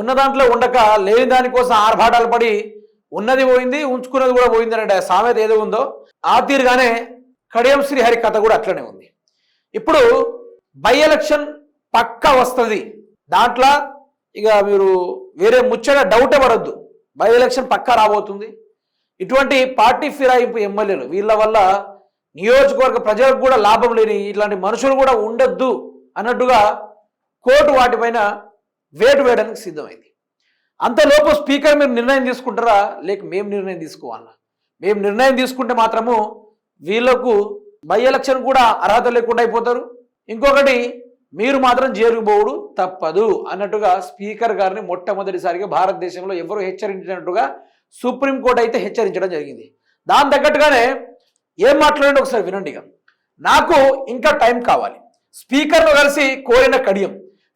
ఉన్న దాంట్లో ఉండక లేని దానికోసం ఆర్భాటాలు పడి ఉన్నది పోయింది ఉంచుకున్నది కూడా పోయింది అనే సామెత ఏదో ఉందో ఆ తీరుగానే కడియం శ్రీహరి కథ కూడా అట్లనే ఉంది. ఇప్పుడు బై ఎలక్షన్ పక్కా వస్తుంది. దాంట్లో ఇక మీరు వేరే ముచ్చట డౌట్ పడద్దు. బై ఎలక్షన్ పక్కా రాబోతుంది. ఇటువంటి పార్టీ ఫిరాయింపు ఎమ్మెల్యేలు వీళ్ళ వల్ల నియోజకవర్గ ప్రజలకు కూడా లాభం లేని ఇట్లాంటి మనుషులు కూడా ఉండొద్దు అన్నట్టుగా కోర్టు వాటిపైన వేటు వేయడానికి సిద్ధమైంది అంతలోపు స్పీకర్ మీరు నిర్ణయం తీసుకుంటారా? లేక మేము నిర్ణయం తీసుకోవాలా? మేము నిర్ణయం తీసుకుంటే మాత్రము వీళ్ళకు బై ఎలక్షన్ కూడా అర్హత లేకుండా అయిపోతారు. ఇంకొకటి మీరు మాత్రం జైలుకు తప్పదు అన్నట్టుగా స్పీకర్ గారిని మొట్టమొదటిసారిగా భారతదేశంలో ఎవరు హెచ్చరించినట్టుగా సుప్రీంకోర్టు అయితే హెచ్చరించడం జరిగింది. దాని తగ్గట్టుగానే ఏం మాట్లాడండి ఒకసారి వినండి ఇక. నాకు ఇంకా టైం కావాలి. స్పీకర్ను కలిసి కోరిన కడియం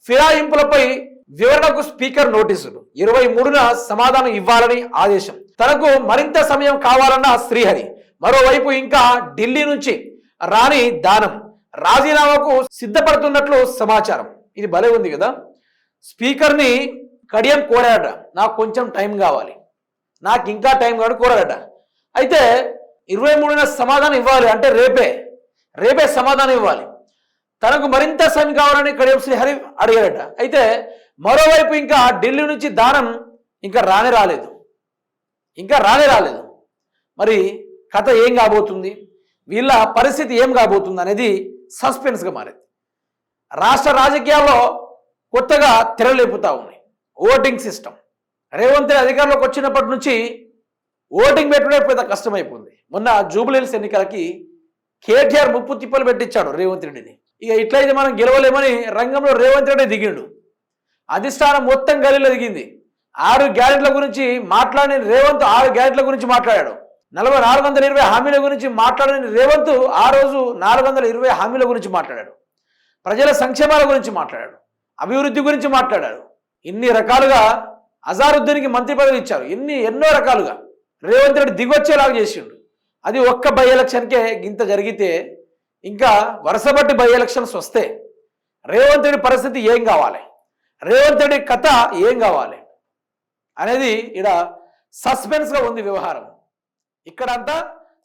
ఫిరాయింపులపై వివరణకు స్పీకర్ నోటీసులు. ఇరవై మూడున సమాధానం ఇవ్వాలని ఆదేశం. తనకు మరింత సమయం కావాలన్న శ్రీహరి. మరోవైపు ఇంకా ఢిల్లీ నుంచి రాణి దానం. రాజీనామాకు సిద్ధపడుతున్నట్లు సమాచారం. ఇది భలే ఉంది కదా. స్పీకర్ని కడియం కోరాడట నాకు కొంచెం టైం కావాలి. నాకు ఇంకా టైం కావాలి కోరాడట అయితే ఇరవై మూడున సమాధానం ఇవ్వాలి అంటే రేపే. రేపే సమాధానం ఇవ్వాలి. తనకు మరింత సమయం కావాలని కడియం శ్రీహరి అడిగాడట అయితే మరోవైపు ఇంకా ఢిల్లీ నుంచి దానం ఇంకా రానే రాలేదు. ఇంకా రానే రాలేదు. మరి కథ ఏం కాబోతుంది? వీళ్ళ పరిస్థితి ఏం కాబోతుంది అనేది సస్పెన్స్గా మారింది. రాష్ట్ర రాజకీయాల్లో కొత్తగా తెరలేపుతూ ఉన్నాయి ఓటింగ్ సిస్టమ్ రేవంత్ రెడ్డి అధికారంలోకి వచ్చినప్పటి నుంచి ఓటింగ్ పెట్టడం పెద్ద కష్టమైపోయింది. మొన్న జూబ్లీహిల్స్ ఎన్నికలకి కేటీఆర్ ముప్పు తిప్పలు పెట్టించాడు రేవంత్ రెడ్డిని. ఇక ఇట్లయితే మనం గెలవలేమని రంగంలో రేవంత్ రెడ్డి దిగిండు. అధిష్టానం మొత్తం గలీలో దిగింది. ఆరు గ్యారెంట్ల గురించి మాట్లాడిన రేవంత్ ఆరు గ్యారెంట్ల గురించి మాట్లాడాడు. నలభై నాలుగు వందల ఇరవై హామీల గురించి మాట్లాడిన రేవంత్ ఆ రోజు నాలుగు వందల ఇరవై హామీల గురించి మాట్లాడాడు. ప్రజల సంక్షేమాల గురించి మాట్లాడాడు. అభివృద్ధి గురించి మాట్లాడాడు. ఇన్ని రకాలుగా అజారుద్దీన్కి మంత్రి పదవి ఇచ్చారు. ఇన్ని ఎన్నో రకాలుగా రేవంత్ రెడ్డి దిగొచ్చేలాగా చేసిండు. అది ఒక్క బై ఎలక్షన్కే ఇంత జరిగితే ఇంకా వరుసబట్టి బై ఎలక్షన్స్ వస్తే రేవంత్ రెడ్డి పరిస్థితి ఏం కావాలి? రేవంత్ రెడ్డి కథ ఏం కావాలి? అనేది ఇక్కడ సస్పెన్స్గా ఉంది వ్యవహారం. ఇక్కడంతా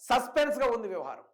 సస్పెన్స్గా ఉంది వ్యవహారం.